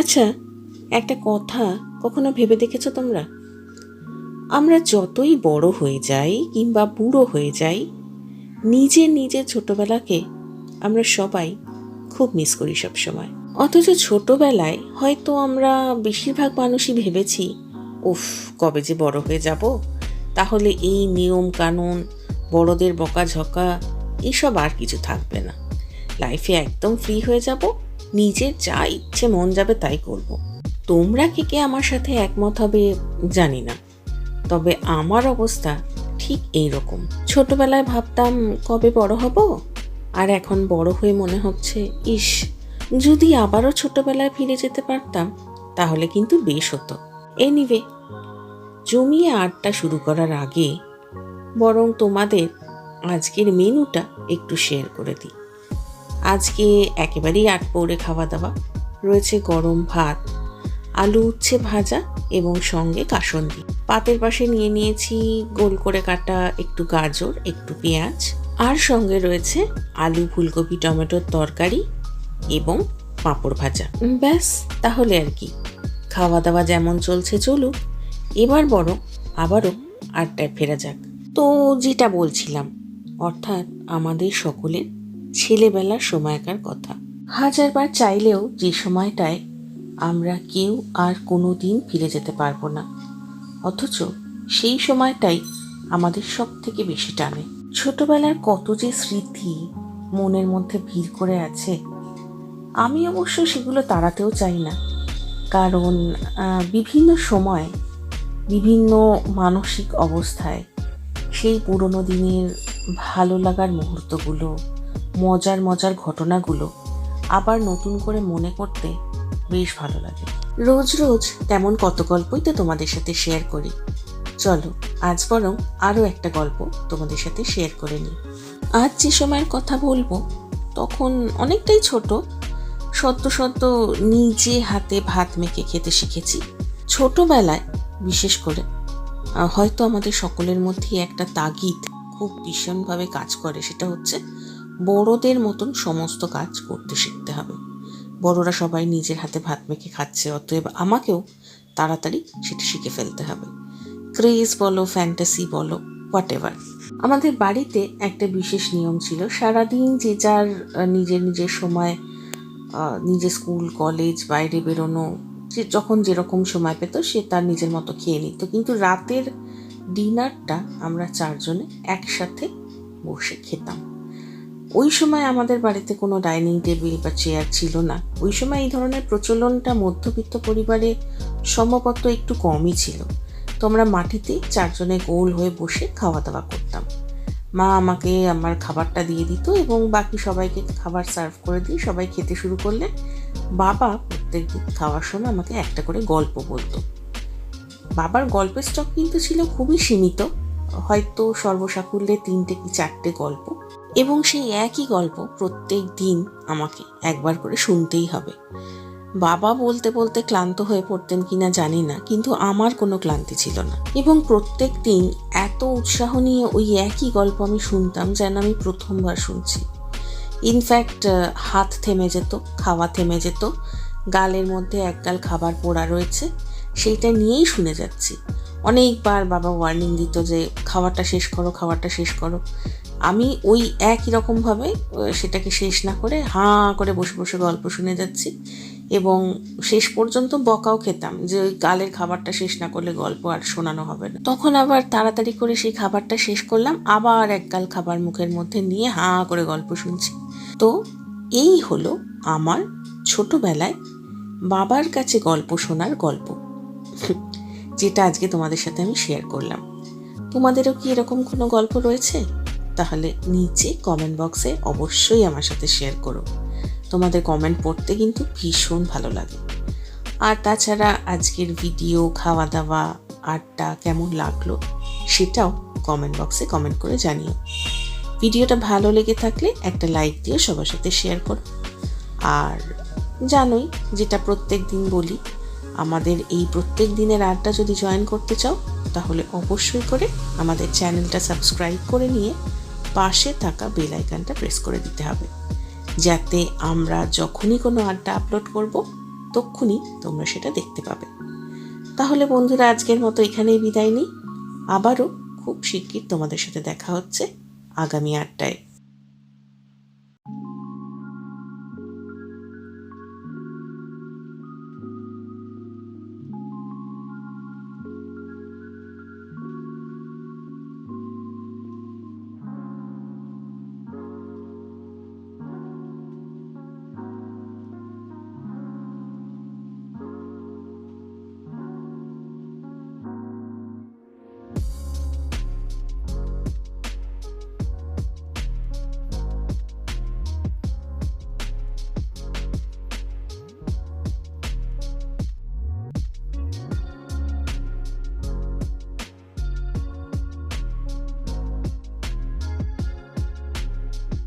আচ্ছা একটা কথা কখনো ভেবে দেখেছ তোমরা? আমরা যতই বড় হয়ে যাই কিংবা বুড়ো হয়ে যাই, নিজের নিজের ছোটবেলাকে আমরা সবাই খুব মিস করি সব সময় অথচ ছোটবেলায় হয়তো আমরা বেশিরভাগ মানুষই ভেবেছি, উফ, কবে যে বড় হয়ে যাব? তাহলে এই নিয়ম কানুন, বড়দের বকাঝকা, এসব আর কিছু থাকবে না। লাইফে একদম ফ্রি হয়ে যাব। নিজের যা ইচ্ছে মন যাবে তাই করব। তোমরা কে কে আমার সাথে একমত হবে জানি না। তবে আমার অবস্থা ঠিক এই রকম ছোটবেলায় ভাবতাম, কবে বড় হব? আর এখন বড় হয়ে মনে হচ্ছে, ইস, যদি আবারও ছোটবেলায় ফিরে যেতে পারতাম, তাহলে কিন্তু বেশ হতো। এনিওয়ে জমিয়ে আড্ডা শুরু করার আগে বরং তোমাদের আজকের মেনুটা একটু শেয়ার করে দিই। আজকে একেবারেই আট পৌড়ে খাওয়া দাওয়া। রয়েছে গরম ভাত, আলু উচ্ছে ভাজা এবং সঙ্গে কাসন্দি। পাতের পাশে নিয়ে নিয়েছি গোল করে কাটা একটু গাজর, একটু পেঁয়াজ। আর সঙ্গে রয়েছে আলু, ফুলকপি, টমেটোর তরকারি এবং পাঁপড় ভাজা। ব্যাস, তাহলে আর কি। খাওয়া দাওয়া যেমন চলছে চলুক। এবার বড় আবারও আড্ডায় ফেরা যাক। তো যেটা বলছিলাম, অর্থাৎ আমাদের সকলের ছেলেবেলার সময়কার কথা। হাজারবার চাইলেও যে সময়টায় আমরা কেউ আর কোনো দিন ফিরে যেতে পারব না। অথচ সেই সময়টাই আমাদের সব থেকে বেশি টানে। ছোটবেলার কত যে স্মৃতি মনের মধ্যে ভিড় করে আছে, আমি অবশ্য সেগুলো তাড়াতেও চাই না। কারণ বিভিন্ন সময়, বিভিন্ন মানসিক অবস্থায় সেই পুরনো দিনের ভালো লাগার মুহূর্তগুলো মজার মজার ঘটনাগুলো আবার নতুন করে মনে করতে বেশ ভালো লাগে। রোজ রোজ তেমন কত গল্পই তো তোমাদের সাথে শেয়ার করি। চলো, আজ বরং আরও একটা গল্প তোমাদের সাথে শেয়ার করে নিই। আজ যে সময়ের কথা বলব, তখন অনেকটাই ছোট। সদ্য সদ্য নিজে হাতে ভাত মেখে খেতে শিখেছি। ছোটবেলায়, বিশেষ করে হয়তো আমাদের সকলের মধ্যেই একটা তাগিদ খুব ভীষণভাবে কাজ করে, সেটা হচ্ছে বড়দের মতন সমস্ত কাজ করতে শিখতে হবে। বড়রা সবাই নিজের হাতে ভাত মেখে খাচ্ছে, অতএব আমাকেও তাড়াতাড়ি সেটা শিখে ফেলতে হবে। ক্রেজ বলো, ফ্যান্টাসি বলো হোয়াট এভার আমাদের বাড়িতে একটা বিশেষ নিয়ম ছিল, সারাদিন যে যার নিজের নিজের সময় নিজের স্কুল, কলেজ, বাইরে বেরোনো, যে যখন যেরকম সময় পেত সে তার নিজের মতো খেয়ে নিত। কিন্তু রাতের ডিনারটা আমরা চারজনে একসাথে বসে খেতাম। ওই সময় আমাদের বাড়িতে কোনো ডাইনিং টেবিল বা চেয়ার ছিল না। ওই সময় এই ধরনের প্রচলনটা মধ্যবিত্ত পরিবারে সম্ভবত একটু কমই ছিল। তো আমরা মাটিতে চারজনে গোল হয়ে বসে খাওয়া দাওয়া করতাম। মা আমাকে আমার খাবারটা দিয়ে দিত এবং বাকি সবাইকে খাবার সার্ভ করে দিয়ে সবাই খেতে শুরু করলে বাবা প্রত্যেক দিন খাওয়ার সময় আমাকে একটা করে গল্প বলতো। বাবার গল্পের স্টক কিন্তু ছিল খুবই সীমিত। হয়তো সর্বসাকুল্যে তিনটে কি চারটে গল্প। এবং সেই একই গল্প প্রত্যেক দিন আমাকে একবার করে শুনতেই হবে। বাবা বলতে বলতে ক্লান্ত হয়ে পড়তেন কিনা জানি না, কিন্তু আমার কোনো ক্লান্তি ছিল না। এবং প্রত্যেক দিন এত উৎসাহ নিয়ে ওই একই গল্প আমি শুনতাম যেন আমি প্রথমবার শুনছি। ইনফ্যাক্ট হাত থেমে যেত, খাওয়া থেমে যেত, গালের মধ্যে একগাল খাবার পোড়া রয়েছে, সেইটা নিয়েই শুনে যাচ্ছি। অনেকবার বাবা ওয়ার্নিং দিত যে, খাবারটা শেষ করো, খাবারটা শেষ করো। আমি ওই একই রকমভাবে সেটাকে শেষ না করে হাঁ করে বসে বসে গল্প শুনে যাচ্ছি এবং শেষ পর্যন্ত বকাও খেতাম যে, ওই গালের খাবারটা শেষ না করলে গল্প আর শোনানো হবে না। তখন আবার তাড়াতাড়ি করে সেই খাবারটা শেষ করলাম, আবার এক গাল খাবার মুখের মধ্যে নিয়ে হাঁ করে গল্প শুনছি। তো এই হলো আমার ছোটবেলায় বাবার কাছে গল্প শোনার গল্প। যেটা আজকে তোমাদের সাথে আমি শেয়ার করলাম। তোমাদেরও কি এরকম কোনো গল্প রয়েছে? তাহলে নিচে কমেন্ট বক্সে অবশ্যই আমার সাথে শেয়ার করো। তোমাদের কমেন্ট পড়তে কিন্তু ভীষণ ভালো লাগে। আর তাছাড়া আজকের ভিডিও খাওয়া দাওয়া আড্ডা কেমন লাগল সেটাও কমেন্ট বক্সে কমেন্ট করে জানিও। ভিডিওটা ভালো লেগে থাকলে একটা লাইক দিও, সবার সাথে শেয়ার করো। আর জানোই, যেটা প্রত্যেক দিন বলি আমাদের এই প্রত্যেক দিনের আড্ডা যদি জয়েন করতে চাও, তাহলে অবশ্যই করে আমাদের চ্যানেলটা সাবস্ক্রাইব করে নিয়ে পাশে থাকা বেল আইকনটা প্রেস করে দিতে হবে। যাতে আমরা যখনই কোনো আড্ডা আপলোড করব, তক্ষুনি তোমরা সেটা দেখতে পাবে। তাহলে বন্ধুরা, আজকের মতো এখানেই বিদায় নিই। আবারও খুব শিগগির তোমাদের সাথে দেখা হচ্ছে আগামী আটটায়